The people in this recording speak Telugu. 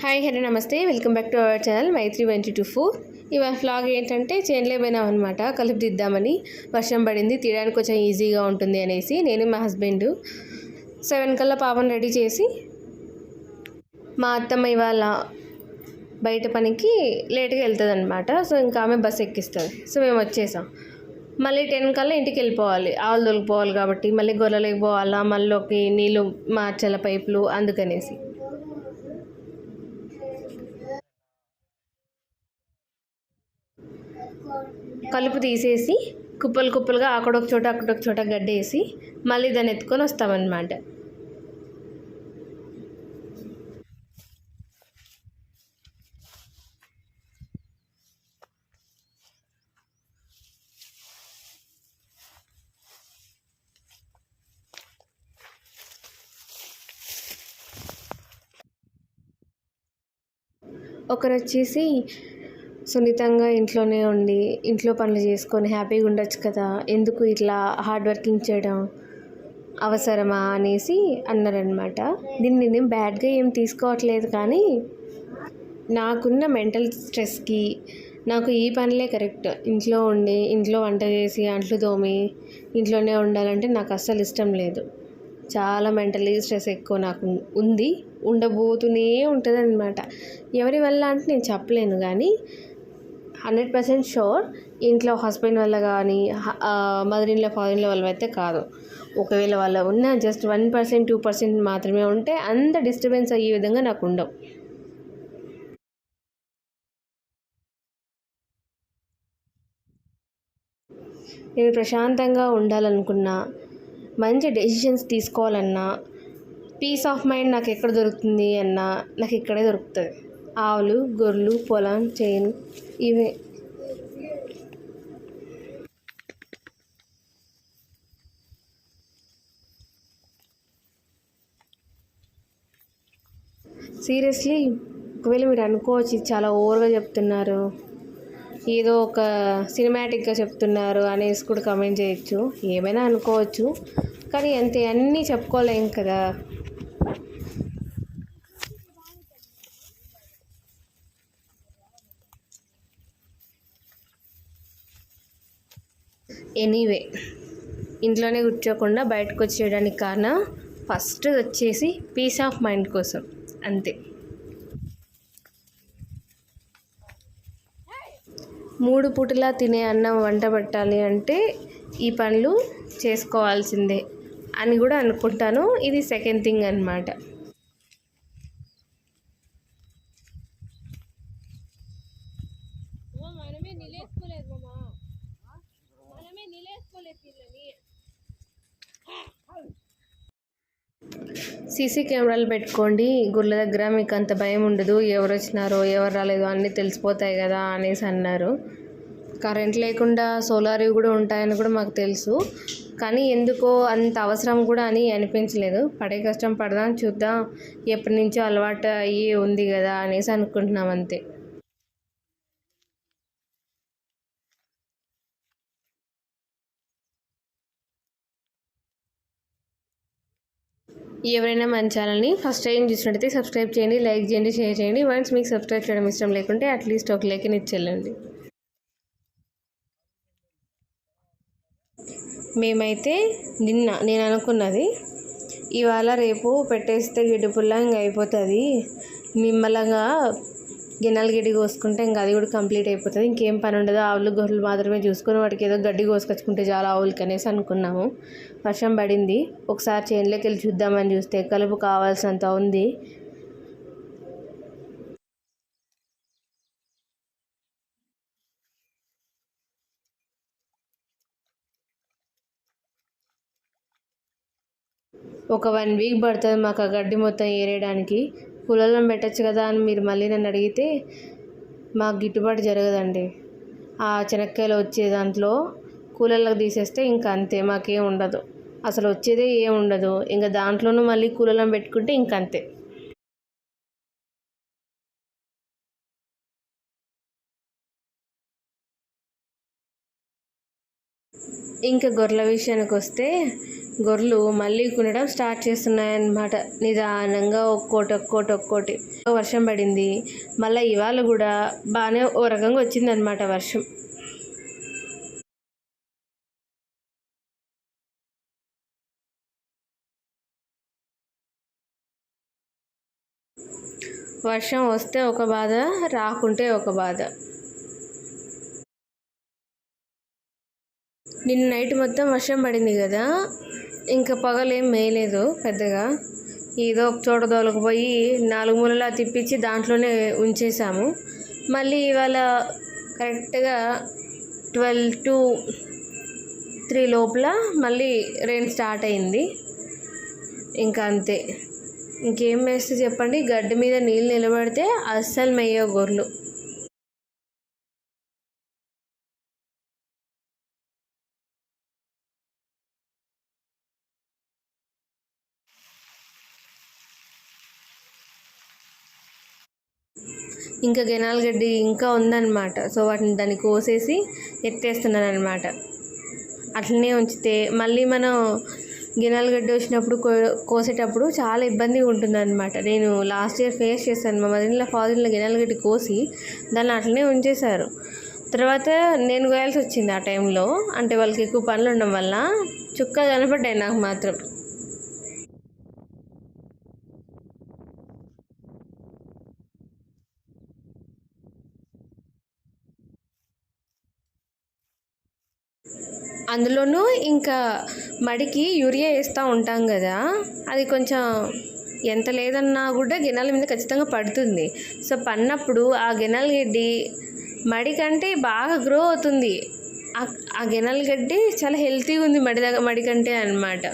హాయ్ హలో నమస్తే. Welcome back to our channel Maitri twenty two four. ఇవాళ ఫ్లాగ్ ఏంటంటే చేన్లే పోయినాం అనమాట కలిపి దిద్దామని వర్షం పడింది తీయడానికి కొంచెం ఈజీగా ఉంటుంది అనేసి నేను మా హస్బెండ్ సెవెన్ కల్లా పాపను రెడీ చేసి మా అత్తమ్మ ఇవాళ బయట పనికి లేట్గా వెళ్తుంది అనమాట సో ఇంకా ఆమె బస్ ఎక్కిస్తుంది. సో మేము వచ్చేసాం. మళ్ళీ టెన్ కల్లా ఇంటికి వెళ్ళిపోవాలి. ఆవులు దొరికిపోవాలి కాబట్టి మళ్ళీ గొర్రెలకు పోవాలా మళ్ళీ నీళ్ళు మార్చాల పైపులు అందుకనేసి. కలుపు తీసేసి కుప్పలు కుప్పలుగా అక్కడొక చోట అక్కడొక చోట గడ్డేసి మళ్ళీ దాన్ని ఎత్తుకొని వస్తామన్నమాట. ఒకరు వచ్చేసి సున్నితంగా ఇంట్లోనే ఉండి ఇంట్లో పనులు చేసుకొని హ్యాపీగా ఉండొచ్చు కదా. ఎందుకు ఇట్లా హార్డ్ వర్కింగ్ చేయడం అవసరమా అనేసి అన్నారనమాట దీన్ని నేను బ్యాడ్గా ఏం తీసుకోవట్లేదు కానీ నాకున్న మెంటల్ స్ట్రెస్కి నాకు ఈ పనులే కరెక్ట్ ఇంట్లో ఉండి ఇంట్లో వంట చేసి అంట్లు తోమి ఇంట్లోనే ఉండాలంటే నాకు అస్సలు ఇష్టం లేదు. చాలా మెంటలీ స్ట్రెస్ ఎక్కువ నాకు ఉంది. ఉండబోతూనే ఉంటుంది అనమాట ఎవరి వల్ల అంటే నేను చెప్పలేను కానీ హండ్రెడ్ పర్సెంట్ షూర్. ఇంట్లో హస్బెండ్ వల్ల కానీ మదర్ ఇన్లో ఫాదర్ ఇన్లో వల్ల అయితే కాదు. ఒకవేళ వాళ్ళ ఉన్న just one percent two percent మాత్రమే ఉంటే అంత డిస్టర్బెన్స్ అయ్యే విధంగా నాకు ఉండవు. నేను ప్రశాంతంగా ఉండాలనుకున్నా మంచి డెసిషన్స్ తీసుకోవాలన్నా పీస్ ఆఫ్ మైండ్ నాకు ఎక్కడ దొరుకుతుంది అన్నా నాకు ఇక్కడే దొరుకుతుంది. ఆవులు గొర్రెలు పొలం చేను ఇవే. సీరియస్లీ ఒకవేళ మీరు అనుకోవచ్చు ఇది చాలా ఓవర్గా చెప్తున్నారు. ఏదో ఒక సినిమాటిక్గా చెప్తున్నారు అనేసి కూడా కమెంట్ చేయొచ్చు. ఏమైనా అనుకోవచ్చు. కానీ అంతే అన్నీ చెప్పుకోలేం కదా. ఎనీవే. ఇంట్లోనే కూర్చోకుండా బయటకు వచ్చేయడానికి కారణం ఫస్ట్ వచ్చేసి పీస్ ఆఫ్ మైండ్ కోసం. అంతే. మూడు పూటలా తినే అన్నం వంట పెట్టాలి అంటే ఈ పనులు చేసుకోవాల్సిందే అని కూడా అనుకుంటాను. ఇది సెకండ్ థింగ్ అనమాట సీసీ కెమెరాలు పెట్టుకోండి. గుళ్ళ దగ్గర మీకు అంత భయం ఉండదు. ఎవరు వచ్చినారో ఎవరు రాలేదో అన్నీ తెలిసిపోతాయి కదా అనేసి అన్నారు. కరెంట్ లేకుండా సోలార్ కూడా ఉంటాయని కూడా మాకు తెలుసు. కానీ ఎందుకో అంత అవసరం కూడా అని అనిపించలేదు. పడే కష్టం పడదాం చూద్దాం. ఎప్పటి నుంచో అలవాటు అయ్యి ఉంది కదా అనేసి అనుకుంటున్నాం అంతే. ఎవరైనా మన ఛానల్ని ఫస్ట్ టైం చూసినట్టయితే సబ్స్క్రైబ్ చేయండి లైక్ చేయండి షేర్ చేయండి. వన్స్ మీకు సబ్స్క్రైబ్ చేయడం ఇష్టం లేకుంటే అట్లీస్ట్ ఒక లైక్ ఇచ్చేళ్ళండి. మేమైతే నిన్న నేను అనుకున్నది ఇవాళ రేపు పెట్టేస్తే గిడ్డుపుల్ల ఇంకా అయిపోతుంది. నిమ్మలంగా గిన్నెలు గిడ్డి కోసుకుంటే ఇంకా అది కూడా కంప్లీట్ అయిపోతుంది. ఇంకేం పని ఉండదు. ఆవులు గొర్రెలు మాత్రమే చూసుకొని వాటికి ఏదో గడ్డి కోసుకొచ్చుకుంటే చాలా ఆవులకి అనేసి అనుకున్నాము. వర్షం పడింది. ఒకసారి చేనులోకి వెళ్ళి చూద్దామని చూస్తే కలుపు కావాల్సినంత ఉంది. ఒక వన్ వీక్ పడుతుంది మాకు ఆ గడ్డి మొత్తం ఏరేయడానికి. కూలర్లను పెట్టచ్చు కదా అని మీరు మళ్ళీ నన్ను అడిగితే మాకు గిట్టుబాటు జరగదండి. ఆ చెనక్కాయలు వచ్చే దాంట్లో కూలర్లకు తీసేస్తే ఇంకా అంతే మాకేం ఉండదు. అసలు వచ్చేదే ఏం ఉండదు. ఇంకా దాంట్లోనూ మళ్ళీ కూలర్లను పెట్టుకుంటే ఇంకంతే ఇంకా గొర్రెల విషయానికి వస్తే గొర్రెలు మళ్ళీ కునడం స్టార్ట్ చేస్తున్నాయన్నమాట. నిదానంగా ఒక్కోటి ఒక్కోటి ఒక్కోటి. వర్షం పడింది. మళ్ళీ ఇవాళ కూడా బాగానే ఓ రకంగా వచ్చిందనమాట వర్షం. వర్షం వస్తే ఒక బాధ రాకుంటే ఒక బాధ. నిన్న నైట్ మొత్తం వర్షం పడింది కదా. ఇంకా పగలేం మేయలేదు పెద్దగా. ఏదో ఒక చోట దొలకపోయి నాలుగు మూలలా తిప్పించి దాంట్లోనే ఉంచేసాము మళ్ళీ ఇవాళ కరెక్ట్గా ట్వెల్వ్ టు త్రీ లోపల మళ్ళీ రెయిన్ స్టార్ట్ అయింది. ఇంకా అంతే. ఇంకేం వేస్తే చెప్పండి? గడ్డి మీద నీళ్ళు నిలబడితే అస్సలు మేయో గొర్రెలు. ఇంకా గెనాల గడ్డి ఇంకా ఉందన్నమాట. సో వాటిని దాన్ని కోసేసి ఎత్తేస్తున్నాను అనమాట అట్లనే ఉంచితే మళ్ళీ మనం గినాల గడ్డి వచ్చినప్పుడు కో కోసేటప్పుడు చాలా ఇబ్బందిగా ఉంటుంది అనమాట నేను లాస్ట్ ఇయర్ ఫేస్ చేశాను. మా మదర్లో ఫాదర్లో గినాలు గడ్డి కోసి దాన్ని అట్లనే ఉంచేశారు. తర్వాత నేను కోయాల్సి వచ్చింది ఆ టైంలో అంటే వాళ్ళకి ఎక్కువ పనులు ఉండడం వల్ల చుక్క కనపడ్డాయి నాకు మాత్రం. అందులోనూ ఇంకా మడికి యూరియా వేస్తూ ఉంటాం కదా అది కొంచెం ఎంత లేదన్నా కూడా గిన్నెల మీద ఖచ్చితంగా పడుతుంది. సో పడినప్పుడు ఆ గిన్నెల గడ్డి మడి కంటే బాగా గ్రో అవుతుంది. ఆ గిన్నెల గడ్డి చాలా హెల్తీగా ఉంది మడి దగ్గర మడి కంటే అనమాట